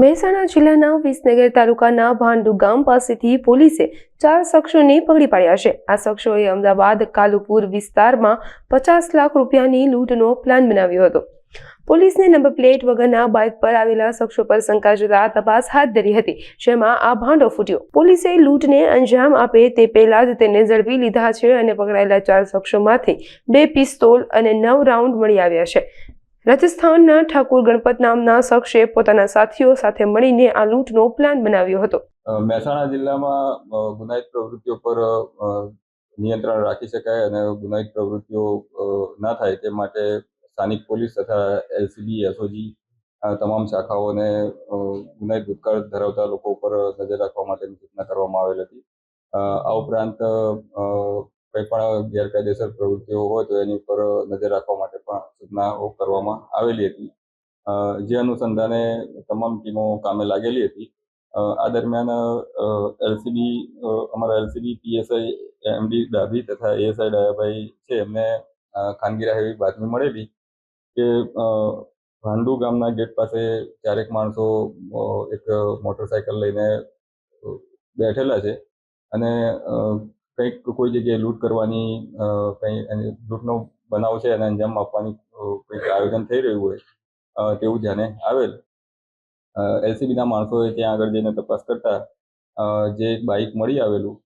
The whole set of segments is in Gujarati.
મહેસાણા જિલ્લાના વિસનગર તાલુકાના ભાંડુ ગામ પાસેથી પોલીસે ચાર શખ્સોને પકડી પાડ્યા છે. આ શખ્સોએ અમદાવાદ કાલુપુર વિસ્તારમાં પચાસ લાખ રૂપિયાની લૂંટનો પ્લાન બનાવ્યો હતો. પોલીસને નંબર પ્લેટ વગરના બાઇક પર આવેલા શખ્સો પર શંકા જતા તપાસ હાથ ધરી હતી, જેમાં આ ભાંડો ફૂટ્યો. પોલીસે લૂંટને અંજામ આપે તે પહેલા જ તેને ઝડપી લીધા છે અને પકડાયેલા ચાર શખ્સોમાંથી બે પિસ્તોલ અને નવ રાઉન્ડ મળી આવ્યા છે. રાજસ્થાનના ઠાકુર ગણપત નામના શખ્સે પોતાના સાથીઓ સાથે મળીને આ લૂંટનો પ્લાન બનાવ્યો હતો. મહેસાણા જિલ્લામાં ગુનાહિત પ્રવૃત્તિઓ પર નિયંત્રણ રાખી શકાય અને ગુનાહિત પ્રવૃત્તિઓ ના થાય તે માટે સ્થાનિક પોલીસ તથા એલસીબી, એસઓજી તમામ શાખાઓને ગુનાહિત ભૂતકાળ ધરાવતા લોકો ઉપર નજર રાખવા માટેની સૂચના કરવામાં આવેલ હતી. આ ઉપરાંત કંઈ પણ ગેરકાયદેસર પ્રવૃત્તિઓ હોય તો એની ઉપર નજર રાખવા માટે પણ સૂચનાઓ કરવામાં આવેલી હતી. જે અનુસંધાને તમામ ટીમો કામે લાગેલી હતી. આ દરમિયાન એલસીબી અમારા એલસીબી, પીએસઆઈ, એમડી ડાભી તથા એએસઆઈ ડાયાભાઈ છે એમને ખાનગી રાહે એવી બાતમી મળેલી કે ભાંડુ ગામના ગેટ પાસે ચારેક માણસો એક મોટરસાયકલ લઈને બેઠેલા છે અને કંઈક કોઈ જગ્યાએ લૂંટ કરવાની કંઈ લૂંટનો બનાવ છે અને અંજામ આપવાની કંઈક આયોજન થઈ રહ્યું હોય તેવું ધ્યાને આવેલ. એલસીબીના માણસોએ ત્યાં આગળ જઈને તપાસ કરતા જે એક બાઇક મળી આવેલું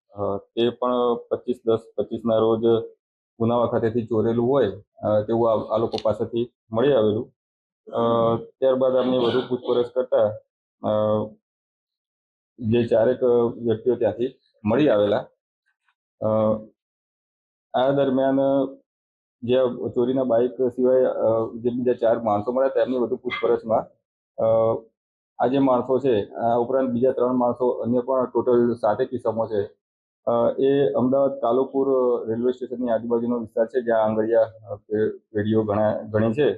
તે પણ પચીસ દસ, પચીસના રોજ ગુનાવા ખાતેથી ચોરેલું હોય તેવું આ લોકો પાસેથી મળી આવેલું. ત્યારબાદ આમની વધુ પૂછપરછ કરતા જે ચારેક વ્યક્તિઓ ત્યાંથી મળી આવેલા. આ દરમિયાન જે ચોરીના બાઇક સિવાય જે બીજા ચાર માણસો મળ્યા તેમની વધુ પૂછપરછમાં આ જે માણસો છે, આ ઉપરાંત બીજા ત્રણ માણસો અન્ય પણ ટોટલ સાતેક કિસ્સામાં છે. એ અમદાવાદ કાલુપુર રેલવે સ્ટેશનની આજુબાજુનો વિસ્તાર છે, જ્યાં આંગળિયા પેઢીઓ ઘણા ઘણી છે.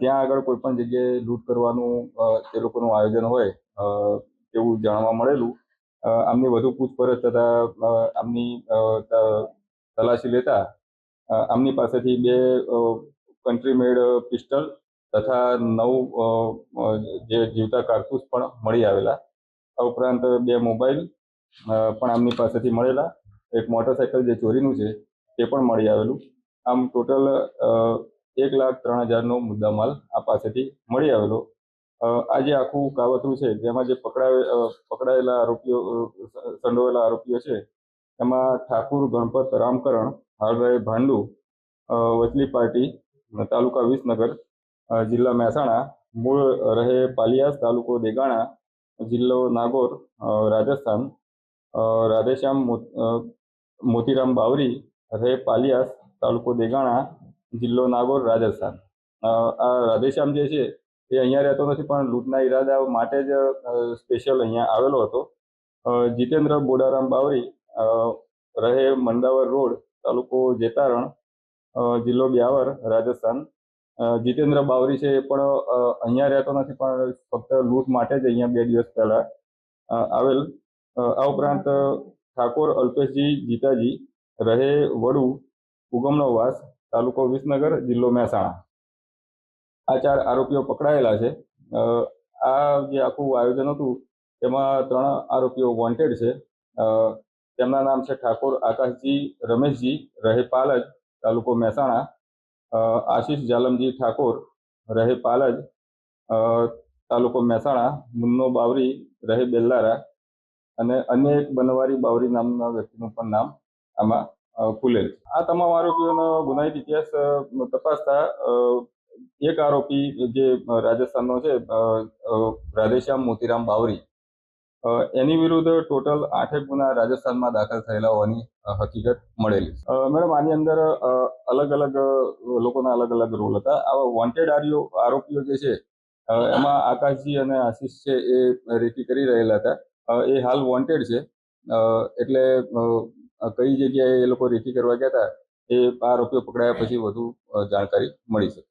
ત્યાં આગળ કોઈ પણ જગ્યાએ લૂંટ કરવાનું તે લોકોનું આયોજન હોય તેવું જાણવા મળેલું. આમની વધુ પૂછપરછ તથા આમની તલાશી લેતા આમની પાસેથી બે કન્ટ્રી મેડ પિસ્ટલ તથા નવ જે જીવતા કારતૂસ પણ મળી આવેલા. આ ઉપરાંત બે મોબાઈલ પણ આમની પાસેથી મળેલા. એક મોટરસાયકલ જે ચોરીનું છે, તે પણ મળી આવેલું. આમ ટોટલ એક લાખ ત્રણ હજારનો મુદ્દામાલ આ પાસેથી મળી આવેલો. આ જે આખું કાવતરું છે, જેમાં જે પકડાવે પકડાયેલા આરોપીઓ સંડોવેલા આરોપીઓ છે, એમાં ઠાકુર ગણપત રામકરણ હાલ રહે ભાંડુ વચલી પાર્ટી તાલુકા વિસનગર જિલ્લા મહેસાણા મૂળ રહે પાલિયાસ તાલુકો દેગાણા જિલ્લો નાગોર રાજસ્થાન રાધેશ્યામ મોતીરામ બાવરી રહે પાલિયાસ તાલુકો દેગાણા જિલ્લો નાગોર રાજસ્થાન. આ રાધેશ્યામ જે છે એ અહીંયા રહેતો નથી પણ લૂંટના ઈરાદા માટે જ સ્પેશિયલ અહીંયા આવેલો હતો. જીતેન્દ્ર બોડારામ બાવરી રહે મંડાવર રોડ તાલુકો જેતારણ જિલ્લો બ્યાવર, રાજસ્થાન. જીતેન્દ્ર બાવરી છે એ પણ અહીંયા રહેતો નથી, પણ ફક્ત લૂંટ માટે જ અહીંયા બે દિવસ પહેલા આવેલ. આ ઉપરાંત ઠાકોર અલ્પેશજી જીતાજી, રહે વડુ, ઉગમનો વાસ, તાલુકો વિસનગર, જિલ્લો મહેસાણા. આ ચાર આરોપીઓ પકડાયેલા છે. આ જે આખું આયોજન હતું તેમાં ત્રણ આરોપીઓ વોન્ટેડ છે. તેમના નામ છે ઠાકોર આકાશજી, રમેશજી રહે પાલજ તાલુકો મહેસાણા. આશીષ જાલમજી ઠાકોર રહે પાલજ તાલુકો મહેસાણા. મુન્નો બાવરી, રહે બેલ્લારા. અને અન્ય એક બનવારી બાવરી નામના વ્યક્તિનું પણ નામ આમાં ખુલેલ છે. આ તમામ આરોપીઓનો ગુનાહિત ઇતિહાસ તપાસતા એક આરોપી જે રાજસ્થાનનો છે રાધેશ્યામ મોતીરામ બાવરી એની વિરુદ્ધ ટોટલ આઠેક ગુના રાજસ્થાનમાં દાખલ થયેલા હોવાની હકીકત મળેલી મેડમ, આની અંદર અલગ અલગ લોકોના અલગ અલગ રોલ હતા. આવા વોન્ટેડ આરોપીઓ જે છે એમાં આકાશજી અને આશીષ છે એ રેકી કરી રહેલા હતા. એ હાલ વોન્ટેડ છે. એટલે કઈ જગ્યાએ એ લોકો રેકી કરવા ગયા હતા, એ આરોપીઓ પકડાયા પછી વધુ જાણકારી મળી છે